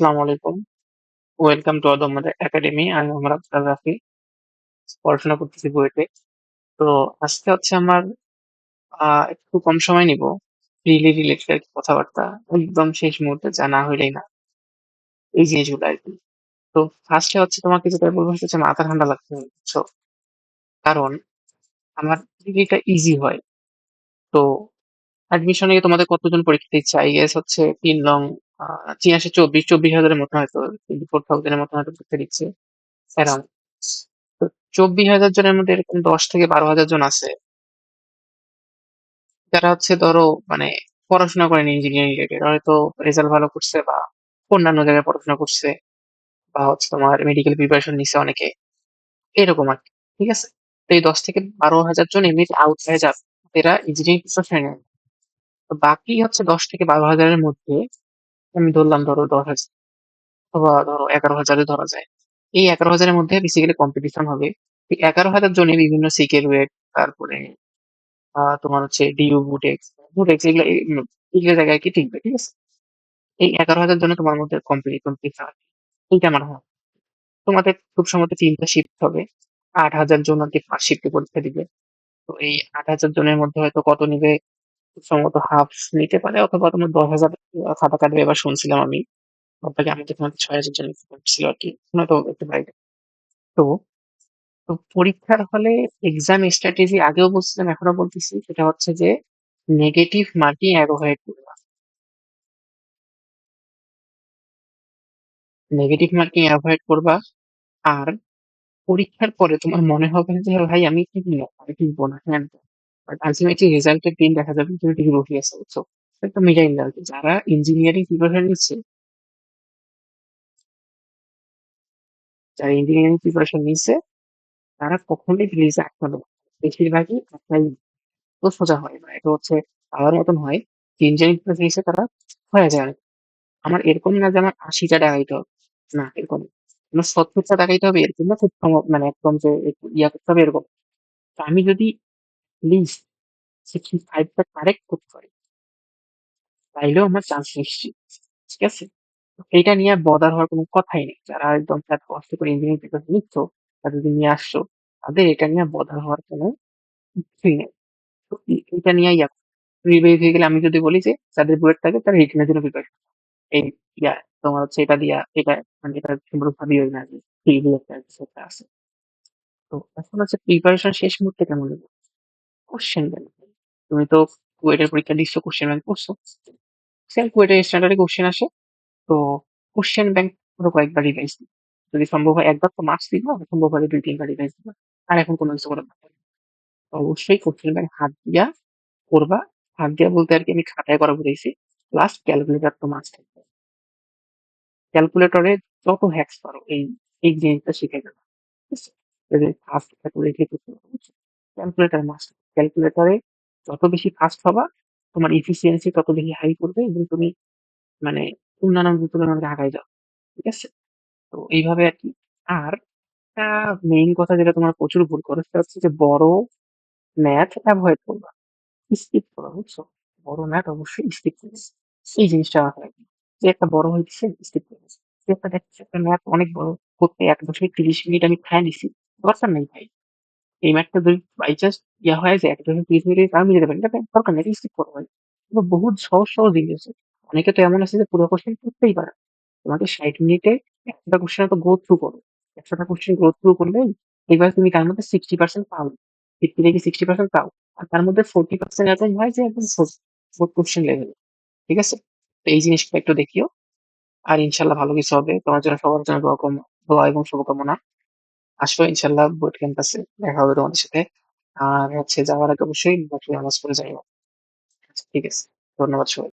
আসসালামু আলাইকুম। Welcome to Adamya academy. আমি মোহাম্মদ আফজাল রাফি। পড়াশোনা করতেছি বুয়েটে। তো আজকে হচ্ছে আমার, আ, একটু কম সময় নিব। ফ্রিলি রিলেটেড কথাবার্তা। একদম শেষ মুহূর্তে যা না হইলেই না। এই জিনিসগুলো আরকি। তো ফার্স্ট এ হচ্ছে তোমাকে যেটা বলব সেটা হচ্ছে মাথা ঠান্ডা রাখতে বুঝছ? কারণ আমার থিওরিটা ইজি হয়। তো অ্যাডমিশনে তোমাদের কতজন পরীক্ষা দিচ্ছে? আই গেস হচ্ছে ৩ নং আ ৮৬, ২৪, ২৪,০০০ এর মতো হয়তো 24,000 এর মতো হয়তো পরীক্ষা দিচ্ছে। অ্যারাউন্ড। তো ২৪,০০০ জনের মধ্যে এরকম ১০ থেকে ১২,০০০ জন আছে। যারা হচ্ছে ধরো মানে পড়াশোনা করেনি ইঞ্জিনিয়ারিং রিলেটেড। হয়তো রেজাল্ট ভালো করছে বা অন্যান্য জায়গায় পড়াশোনা করছে বা হচ্ছে তোমার মেডিকেল প্রিপারেশন নিছে অনেকে। এরকম আরকি। ঠিক আছে? তো এই ১০ থেকে ১২,০০০ জন এমনিতে আউট হয়ে যাবে। এরা ইঞ্জিনিয়ারিং প্রিপারেশন নেয়। তো বাকি হচ্ছে ১০ থেকে ১২,০০০ এর মধ্যে আমি ধরলাম ধরো ১০,০০০ অথবা ধরো ১১,০০০ ধরা যায়। এই ১১,০০০ এর মধ্যে বেসিক্যালি কম্পিটিশন হবে। এই ১১,০০০ জনই বিভিন্ন সিকের ওয়েট তারপরে তোমার হচ্ছে ডিউ, বুটেক্স, বুটেক্স এগুলা এগুলো জায়গায় কি টিকবে। ঠিক আছে? এই ১১,০০০ জন্য তোমার মধ্যে কম্পিটিশন প্রিফার এইটা আমার হয়। তোমাদের খুব সম্ভবত ৩ টা শিফট হবে। ৮,০০০ জন আরকি ফার্স্ট শিফটে পরীক্ষা দিবে। তো এই ৮,০০০ জনের মধ্যে হয়তো কত নিবে সম্ভবত হাফ নিতে পারে অথবা তোমার দশ হাজার খাতা কাটবে এবার শুনছিলাম আমি। বাদবাকি আমাদের তোমার ৬,০০০ জন ছিল আরকি। নয়তো একটু বাইরে। তো তো পরীক্ষার হলে এক্সাম স্ট্র্যাটেজি আগেও বলছিলাম এখনও বলতেছি সেটা হচ্ছে যে নেগেটিভ মার্কিং এভয়েড করবা। নেগেটিভ মার্কিং এভয়েড করবা। আর পরীক্ষার পরে তোমার মনে হবে না যে ভাই আমি টিকবো, আমি টিকবো না, হ্যাঁ বাট আল্টিমেটলি রেজাল্টের দিন দেখা যাবে তুমি টিকে বসে আছো, বুঝছ? একটা মিডাইল আরকি। যারা ইঞ্জিনিয়ারিং প্রিপারেশন নিচ্ছে যারা ইঞ্জিনিয়ারিং প্রিপারেশন নিচ্ছে তারা কখনোই রিলিজে আটকাবে না। বেশিরভাগই আটকাই তো সোজা হয় না। এটা হচ্ছে আমার মতন হয়। ইঞ্জিনিয়ারিং প্রিপারেশন নিচ্ছে তারা হয়ে যায়। আমার এরকম না যে আমার ৮০ টা দেখাইতে হবে। না এরকম। আমার ৭০ দেখাইতে হবে এরকম না খুব মানে একদম যে ইয়া করতে হবে এরকম। আমি যদি লিস্ট 65 টা কারেক্ট করতে পারি তাইলেও আমার চান্স নিশ্চিত। ঠিক আছে? তো এইটা নিয়ে বদার হওয়ার কোনো কথাই নেই। যারা একদম এত কষ্ট করে ইঞ্জিনিয়ারিং প্রিপারেশন নিচ্ছ, তাদেরকে নিয়ে আসছো, তাদের এটা নিয়ে বদার হওয়ার কোনো কিছুই নেই। তো এ এইটা নিয়ে ইয়া বেসিক্যালি আমি যদি বলি যে যাদের বুয়েট থাকে তারা রিটেনের জন্য প্রিপারেশন এই ইয়া তোমার হচ্ছে এটা দিয়া এটা মানে এটা সুন্দর ভাবিও না যে ফিল্ড একটা আছে। তো এখন হচ্ছে প্রিপারেশন শেষ মুহূর্তে কেমন নিব? Question bank. তুমি তো কুয়েটের পরীক্ষা দিচ্ছ, কোয়েশ্চেন ব্যাংক পড়ছো। সেম কুয়েটের স্ট্যান্ডার্ডে কোয়েশ্চেন আসে। তো কোয়েশ্চেন ব্যাংক পুরো কয়েকবার রিভাইজ দিবা। যদি সম্ভব হয় একবার তো মার্কস দিবা, সম্ভব হলে ২-৩ বার রিভাইজ দিবা। আর এখন কোন কিছু করার অবশ্যই কোয়েশ্চেন ব্যাংক হাত দিয়া করবা। হাত দিয়া বলতে আরকি আমি খাতায় করা বুঝাইছি। প্লাস ক্যালকুলেটর তো মাস্ট থাকবে। ক্যালকুলেটরে যত হ্যাকস পারো এই, এই জিনিসটা শিখে আছে? যদি ফার্স্ট ক্যালকুলেটর? Calculator must. ক্যালকুলেটরে যত বেশি ফাস্ট হবা, তোমার এফিসিয়েন্সি তত বেশি হাই করবে এবং তুমি মানে অন্যান্য অনেক আগায় যাও। ঠিক আছে? তো এইভাবে আর কি আর মেইন কথা যেটা তোমার প্রচুর ভুল করো সেটা হচ্ছে যে বড় ম্যাথ অ্যাভয়েড করবা। স্কিপ করা বুঝছ? বড় ম্যাথ অবশ্যই স্কিপ করবা। এই জিনিসটা মাথায় রাখবা। যে একটা বড় হইতেছে স্কিপ করবা। যে একটা দেখতেছি একটা ম্যাথ অনেক বড় করতে এক দশমিক ৩০ মিনিট আমি খায়া নিছি। দরকার নাই ভাই। এই ম্যাথটা যদি বাই চান্স ইয়া হয় যে ১ দশমিক ৩০ মিনিটে তাও মিলাতে পারি। এটা দরকার নাই। স্কিপ করো ভাই। এগুলো বহুত সহজ, সহজ জিনিস আছে। অনেকে তো এমন আছে যে পুরো কোশ্চেন করতেই পারে তোমাকে ৬০ মিনিটে ১০০ কোশ্চেন তো গো থ্রু করো। ১০০ টা কোয়েশ্চেন গো থ্রু করলে এবার তুমি তার মধ্যে 60% পাও। 50 থেকে 60% পাও। আর তার মধ্যে 40% এরকম হয় যে একদম ফোর্থ, কোয়েশ্চেন লেভেল। ঠিক আছে? তো এই জিনিসটা একটু দেখিও। আর ইনশাআল্লাহ ভালো কিছু হবে। তোমার জন্য সবার জন্য দোয়া এবং শুভকামনা। আসো ইনশাল্লাহ বুট ক্যাম্পাসে দেখা হবে তোমাদের সাথে। আর হচ্ছে যাওয়ার আগে অবশ্যই নামাজ পড়ে। আচ্ছা ঠিক আছে। ধন্যবাদ সবাইকে।